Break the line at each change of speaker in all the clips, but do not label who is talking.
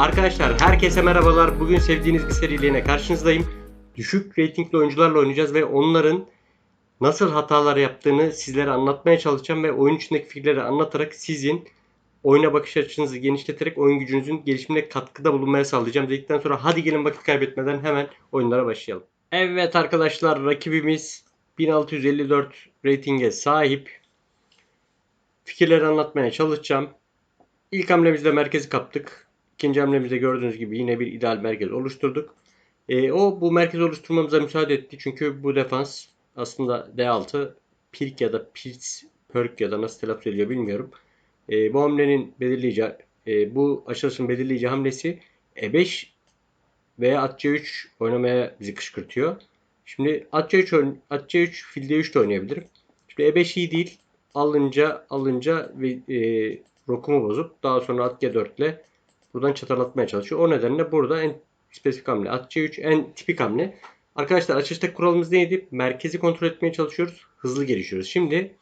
Arkadaşlar herkese merhabalar. Bugün sevdiğiniz bir seriyle yine karşınızdayım. Düşük reytingli oyuncularla oynayacağız ve onların nasıl hatalar yaptığını sizlere anlatmaya çalışacağım ve oyun içindeki fikirleri anlatarak sizin oyuna bakış açınızı genişleterek oyun gücünüzün gelişimine katkıda bulunmaya sağlayacağım dedikten sonra hadi gelin vakit kaybetmeden hemen oyunlara başlayalım. Evet arkadaşlar rakibimiz 1654 reytinge sahip. Fikirleri anlatmaya çalışacağım. İlk hamlemizde merkezi kaptık. İkinci hamlemizde gördüğünüz gibi yine bir ideal merkez oluşturduk. Ee, o bu merkezi oluşturmamıza müsaade etti. Çünkü bu defans aslında D6 Pirk ya da Pirks Perk ya da nasıl telaffuz ediliyor bilmiyorum. Ee, bu hamlenin belirleyici e, bu açılışın belirleyici hamlesi E5 veya at C3 oynamaya bizi kışkırtıyor. Şimdi at C3 oyn- at C3 fil D3 de oynayabilirim. Şimdi E5 iyi değil. Alınca alınca ve e, rokumu bozup daha sonra at G4 ile buradan çatalatmaya çalışıyor. O nedenle burada en spesifik hamle at C3 en tipik hamle. Arkadaşlar açılıştaki kuralımız neydi? Merkezi kontrol etmeye çalışıyoruz. Hızlı gelişiyoruz. Şimdi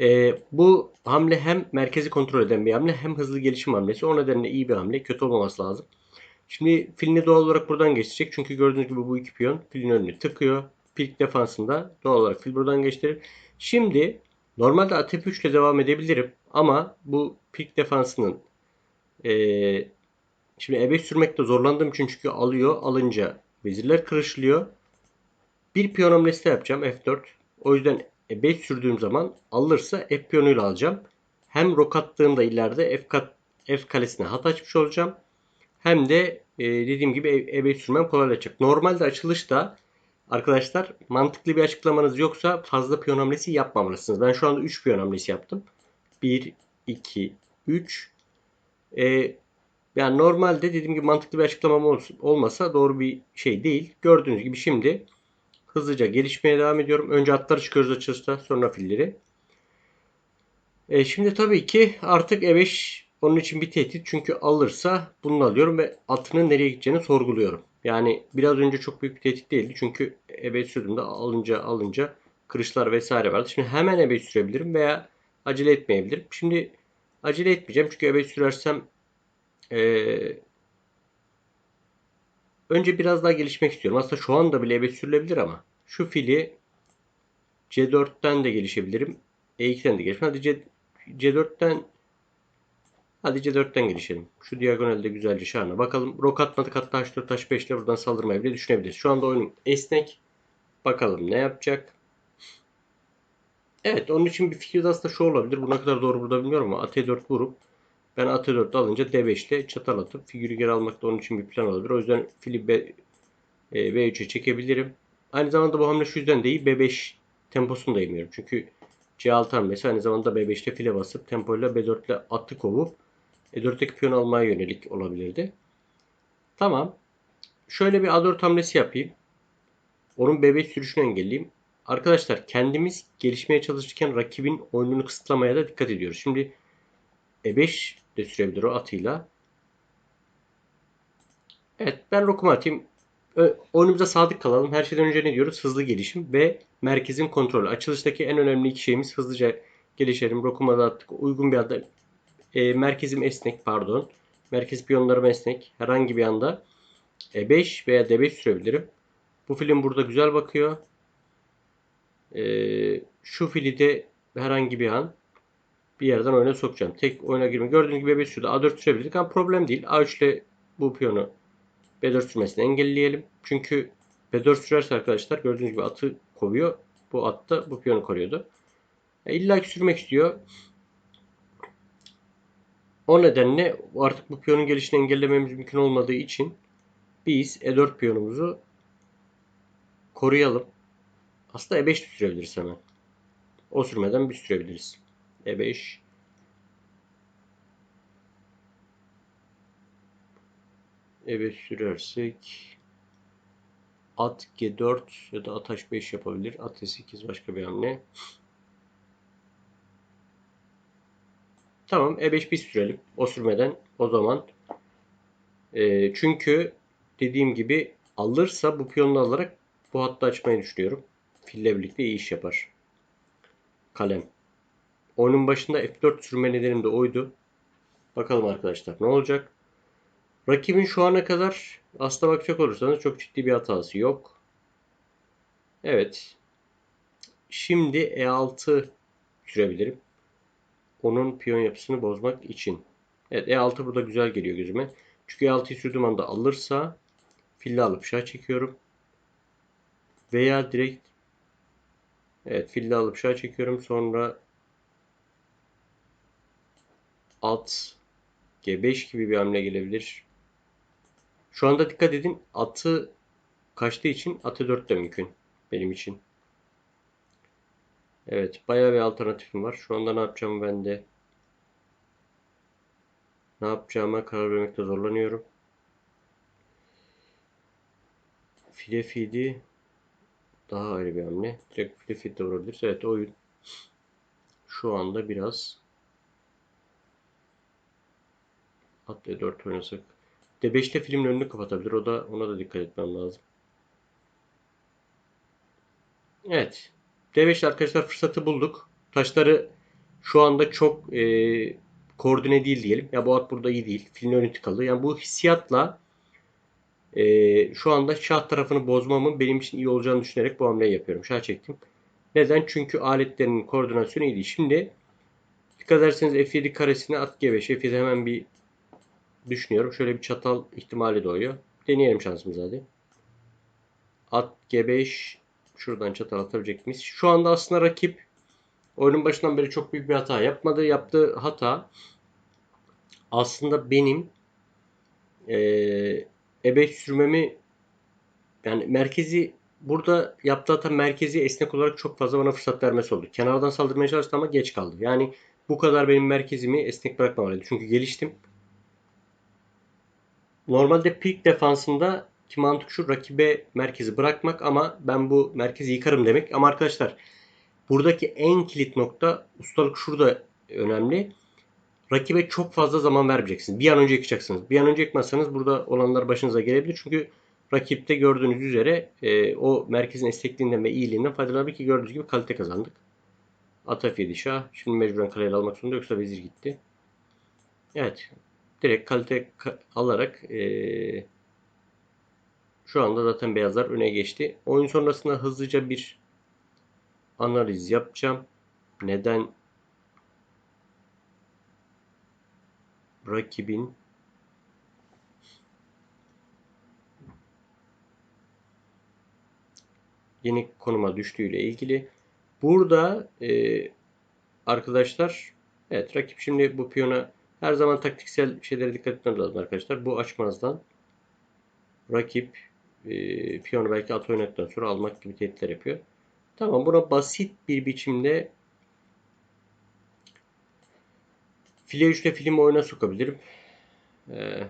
e, bu hamle hem merkezi kontrol eden bir hamle hem hızlı gelişim hamlesi. O nedenle iyi bir hamle. Kötü olmaması lazım. Şimdi filini doğal olarak buradan geçecek. Çünkü gördüğünüz gibi bu iki piyon filin önünü tıkıyor. Pirk defansında doğal olarak fil buradan geçtirir. Şimdi normalde at F3 ile devam edebilirim. Ama bu pirk defansının eee şimdi E5 sürmekte zorlandığım için çünkü alıyor. Alınca vezirler kırışlıyor. Bir piyon hamlesi yapacağım F4. O yüzden E5 sürdüğüm zaman alırsa F piyonuyla alacağım. Hem rok attığımda ileride F, kat, F kalesine hat açmış olacağım. Hem de e, dediğim gibi E- E5 sürmem kolaylaşacak. Normalde açılışta arkadaşlar mantıklı bir açıklamanız yoksa fazla piyon hamlesi yapmamalısınız. Ben şu anda 3 piyon hamlesi yaptım. 1, 2, 3. E, yani normalde dediğim gibi mantıklı bir açıklamam ol- olmasa doğru bir şey değil. Gördüğünüz gibi şimdi hızlıca gelişmeye devam ediyorum. Önce atları çıkıyoruz açılışta sonra filleri. E, şimdi tabii ki artık E5 onun için bir tehdit. Çünkü alırsa bunu alıyorum ve atının nereye gideceğini sorguluyorum. Yani biraz önce çok büyük bir tehdit değildi. Çünkü E5 sürdüğümde alınca alınca kırışlar vesaire vardı. Şimdi hemen E5 sürebilirim veya acele etmeyebilirim. Şimdi acele etmeyeceğim. Çünkü E5 sürersem ee, önce biraz daha gelişmek istiyorum. Aslında şu anda bile E5 sürülebilir ama şu fili C4'ten de gelişebilirim. E2'den de gelişebilirim. Hadi C, C4'ten Hadi C4'ten gelişelim. Şu diagonalde güzelce şahane. Bakalım rok atmadık hatta H4 H5 ile buradan saldırmayı bile düşünebiliriz. Şu anda oyunun esnek. Bakalım ne yapacak. Evet onun için bir fikir aslında şu olabilir. Bu ne kadar doğru burada bilmiyorum ama AT4 vurup ben AT4 alınca D5 ile çatal atıp figürü geri almak da onun için bir plan olabilir. O yüzden fili B, e, B3'e çekebilirim. Aynı zamanda bu hamle şu yüzden değil. B5 temposunu da yemiyorum. Çünkü C6 hamlesi aynı zamanda B5 ile file basıp tempoyla B4 ile atı kovup E4'teki piyon almaya yönelik olabilirdi. Tamam. Şöyle bir A4 hamlesi yapayım. Onun B5 sürüşünü engelleyeyim. Arkadaşlar kendimiz gelişmeye çalışırken rakibin oyununu kısıtlamaya da dikkat ediyoruz. Şimdi E5 de sürebilir o atıyla. Evet ben rokumu atayım. Oyunumuza sadık kalalım. Her şeyden önce ne diyoruz? Hızlı gelişim ve merkezin kontrolü. Açılıştaki en önemli iki şeyimiz hızlıca gelişelim. Rokuma da attık. Uygun bir anda e, merkezim esnek pardon. Merkez piyonlarım esnek. Herhangi bir anda E5 veya D5 sürebilirim. Bu film burada güzel bakıyor. E, şu fili de herhangi bir an bir yerden oyuna sokacağım. Tek oyuna girme. Gördüğünüz gibi B5 sürdü. A4 sürebilirdik ama problem değil. A3 ile bu piyonu B4 sürmesini engelleyelim. Çünkü B4 sürerse arkadaşlar gördüğünüz gibi atı kovuyor. Bu at da bu piyonu koruyordu. E, İlla ki sürmek istiyor. O nedenle artık bu piyonun gelişini engellememiz mümkün olmadığı için biz E4 piyonumuzu koruyalım. Aslında E5 de sürebiliriz hemen. O sürmeden bir sürebiliriz. E5 E5 sürersek at G4 ya da at H5 yapabilir. At S8 başka bir hamle. Tamam E5 bir sürelim. O sürmeden o zaman. Ee, çünkü dediğim gibi alırsa bu piyonu alarak bu hattı açmayı düşünüyorum. Fille birlikte iyi iş yapar. Kalem. Oyunun başında F4 sürme nedenim de oydu. Bakalım arkadaşlar ne olacak? Rakibin şu ana kadar aslına bakacak olursanız çok ciddi bir hatası yok. Evet. Şimdi E6 sürebilirim. Onun piyon yapısını bozmak için. Evet E6 burada güzel geliyor gözüme. Çünkü E6'yı sürdüğüm anda alırsa fille alıp şah çekiyorum. Veya direkt evet fille alıp şah çekiyorum. Sonra at G5 gibi bir hamle gelebilir. Şu anda dikkat edin atı kaçtığı için atı 4 de mümkün benim için. Evet bayağı bir alternatifim var. Şu anda ne yapacağım ben de ne yapacağıma karar vermekte zorlanıyorum. File feed'i daha ayrı bir hamle. Direkt feed de vurabiliriz. Evet oyun şu anda biraz at D4 oynasak. D5'te filmin önünü kapatabilir. O da ona da dikkat etmem lazım. Evet. D5'te arkadaşlar fırsatı bulduk. Taşları şu anda çok e, koordine değil diyelim. Ya bu at burada iyi değil. Filin önü tıkalı. Yani bu hissiyatla e, şu anda şah tarafını bozmamın benim için iyi olacağını düşünerek bu hamleyi yapıyorum. Şah çektim. Neden? Çünkü aletlerin koordinasyonu iyiydi. Şimdi dikkat ederseniz F7 karesine at G5. f hemen bir düşünüyorum. Şöyle bir çatal ihtimali doğuyor. Deneyelim şansımızı hadi. At G5 şuradan çatal atabilecek miyiz? Şu anda aslında rakip oyunun başından beri çok büyük bir hata yapmadı. Yaptığı hata aslında benim ee, e5 sürmemi yani merkezi burada yaptığı hata merkezi esnek olarak çok fazla bana fırsat vermesi oldu. Kenardan saldırmaya çalıştı ama geç kaldı. Yani bu kadar benim merkezimi esnek bırakmamalıydı. Çünkü geliştim. Normalde peak defansında ki mantık şu rakibe merkezi bırakmak ama ben bu merkezi yıkarım demek. Ama arkadaşlar buradaki en kilit nokta ustalık şurada önemli. Rakibe çok fazla zaman vermeyeceksiniz. Bir an önce yıkacaksınız. Bir an önce yıkmazsanız burada olanlar başınıza gelebilir. Çünkü rakipte gördüğünüz üzere e, o merkezin esnekliğinden ve iyiliğinden faydalanır ki gördüğünüz gibi kalite kazandık. Ataf yedi şah. Şimdi mecburen kaleyle almak zorunda yoksa vezir gitti. Evet. Direkt kalite alarak e, şu anda zaten beyazlar öne geçti. Oyun sonrasında hızlıca bir analiz yapacağım. Neden rakibin yeni konuma düştüğüyle ilgili. Burada e, arkadaşlar evet rakip şimdi bu piyona her zaman taktiksel şeylere dikkat etmemiz lazım arkadaşlar. Bu açmazdan rakip e, piyonu belki at oynadıktan sonra almak gibi tehditler yapıyor. Tamam buna basit bir biçimde file 3 ile filmi oyuna sokabilirim. Ee,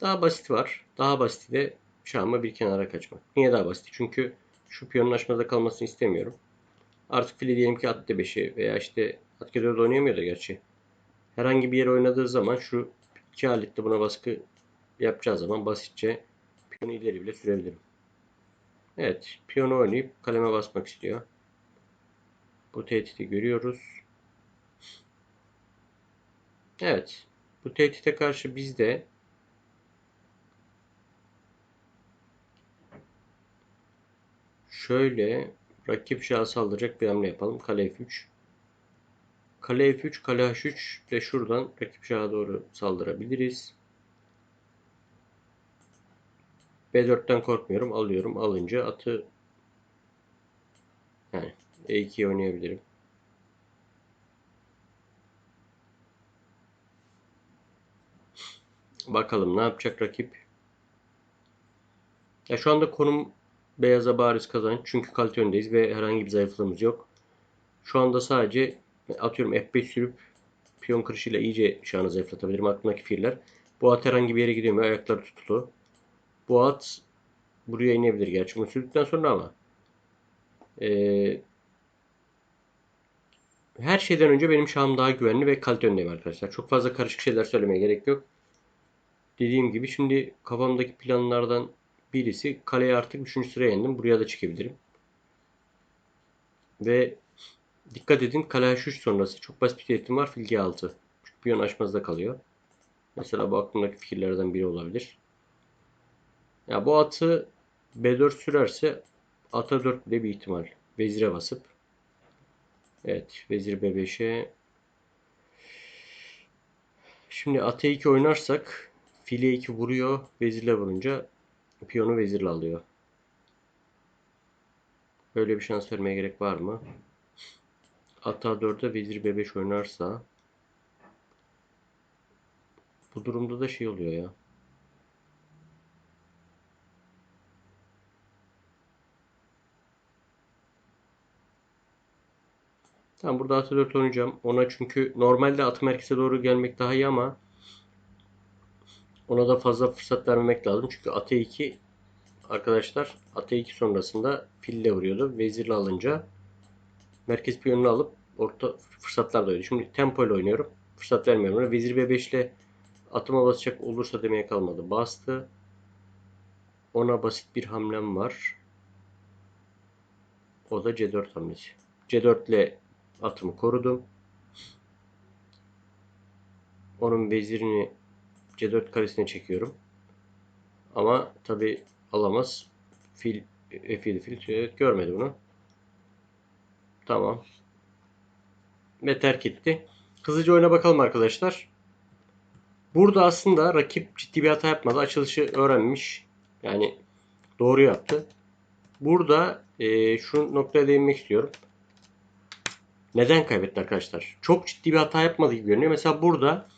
daha basit var. Daha basiti de şahıma bir kenara kaçmak. Niye daha basit? Çünkü şu piyonun açmada kalmasını istemiyorum. Artık file diyelim ki at d5'i veya işte at g4 oynayamıyor da gerçi. Herhangi bir yere oynadığı zaman şu iki alette buna baskı yapacağı zaman basitçe piyonu ileri bile sürebilirim. Evet. Piyonu oynayıp kaleme basmak istiyor. Bu tehdidi görüyoruz. Evet. Bu tehdite karşı biz de şöyle rakip şaha saldıracak bir hamle yapalım. Kale F3. Kale F3, kale H3 ile şuradan rakip şaha doğru saldırabiliriz. B4'ten korkmuyorum. Alıyorum. Alınca atı yani E2'ye oynayabilirim. Bakalım ne yapacak rakip. Ya şu anda konum beyaza bariz kazanç. Çünkü kalite öndeyiz ve herhangi bir zayıflığımız yok. Şu anda sadece atıyorum F5 sürüp piyon kırışıyla iyice şahını zayıflatabilirim. Aklımdaki fiiller. Bu at herhangi bir yere gidiyor mu? Ayakları tutulu. Bu at buraya inebilir gerçi bunu sürdükten sonra ama ee, her şeyden önce benim şahım daha güvenli ve kalite önleyim arkadaşlar. Çok fazla karışık şeyler söylemeye gerek yok. Dediğim gibi şimdi kafamdaki planlardan birisi kaleye artık 3. sıraya indim. Buraya da çıkabilirim. Ve dikkat edin kale H3 sonrası çok basit bir tehditim var. Filge 6. Çünkü piyon açmazda kalıyor. Mesela bu aklımdaki fikirlerden biri olabilir. Ya bu atı B4 sürerse ata 4 bile bir ihtimal. Vezire basıp. Evet. Vezir B5'e. Şimdi ata 2 oynarsak file 2 vuruyor. Vezirle vurunca piyonu vezirle alıyor. Böyle bir şans vermeye gerek var mı? Ata 4'e vezir B5 oynarsa bu durumda da şey oluyor ya. Tamam burada atı 4 oynayacağım. Ona çünkü normalde atı merkeze doğru gelmek daha iyi ama ona da fazla fırsat vermemek lazım. Çünkü atı 2 arkadaşlar atı 2 sonrasında fille vuruyordu. Vezirle alınca merkez piyonunu alıp orta fırsatlar doğuyor. Şimdi tempo ile oynuyorum. Fırsat vermiyorum. ona. Vezir B5 ile atıma basacak olursa demeye kalmadı. Bastı. Ona basit bir hamlem var. O da C4 hamlesi. C4 ile atımı korudum. Onun vezirini C4 karesine çekiyorum. Ama tabi alamaz. Fil F7 fil C4 görmedi bunu. Tamam. Ve terk etti. Hızlıca oyuna bakalım arkadaşlar. Burada aslında rakip ciddi bir hata yapmadı. Açılışı öğrenmiş. Yani doğru yaptı. Burada e, şu noktaya değinmek istiyorum. Neden kaybetti arkadaşlar? Çok ciddi bir hata yapmadı gibi görünüyor. Mesela burada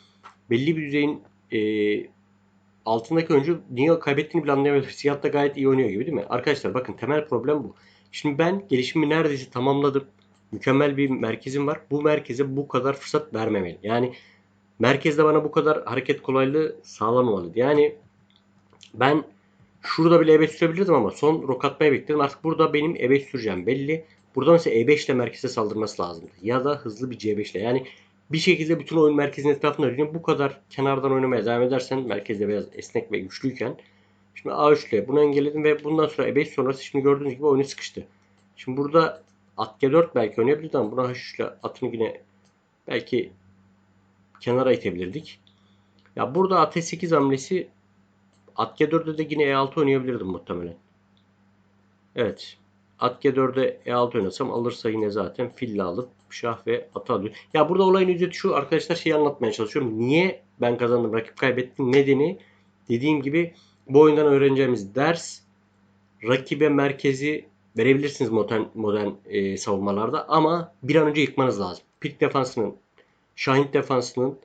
belli bir düzeyin e, altındaki oyuncu niye kaybettiğini bile anlayamıyor. Siyah da gayet iyi oynuyor gibi değil mi? Arkadaşlar bakın temel problem bu. Şimdi ben gelişimi neredeyse tamamladım. Mükemmel bir merkezim var. Bu merkeze bu kadar fırsat vermemeli. Yani merkezde bana bu kadar hareket kolaylığı sağlamamalıydı. Yani ben şurada bile E5 sürebilirdim ama son rok atmaya bekledim. Artık burada benim E5 süreceğim belli. Buradan ise E5 ile merkeze saldırması lazımdı. Ya da hızlı bir C5 ile. Yani bir şekilde bütün oyun merkezinin etrafında dönüyor. Bu kadar kenardan oynamaya devam edersen merkezde biraz esnek ve güçlüyken şimdi A3 ile bunu engelledim ve bundan sonra E5 sonrası şimdi gördüğünüz gibi oyunu sıkıştı. Şimdi burada at G4 belki oynayabilirdi ama buna H3 ile atını yine belki kenara itebilirdik. Ya burada at 8 hamlesi at G4'de de yine E6 oynayabilirdim muhtemelen. Evet. At G4'e E6 oynasam alırsa yine zaten fille alıp şah ve alıyor. Ya burada olayın özeti şu arkadaşlar şeyi anlatmaya çalışıyorum. Niye ben kazandım rakip kaybetti nedeni dediğim gibi bu oyundan öğreneceğimiz ders rakibe merkezi verebilirsiniz modern, modern e, savunmalarda ama bir an önce yıkmanız lazım. Pik defansının, Şahin defansının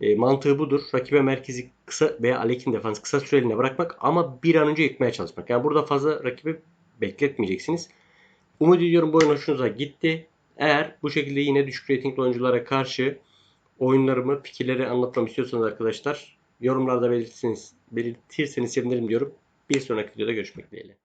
e, mantığı budur. Rakibe merkezi kısa veya Alek'in defansı kısa süreliğine bırakmak ama bir an önce yıkmaya çalışmak. Yani burada fazla rakibi bekletmeyeceksiniz. Umut ediyorum bu oyun hoşunuza gitti. Eğer bu şekilde yine düşük reytingli oyunculara karşı oyunlarımı, fikirleri anlatmamı istiyorsanız arkadaşlar yorumlarda belirtirseniz, belirtirseniz sevinirim diyorum. Bir sonraki videoda görüşmek dileğiyle.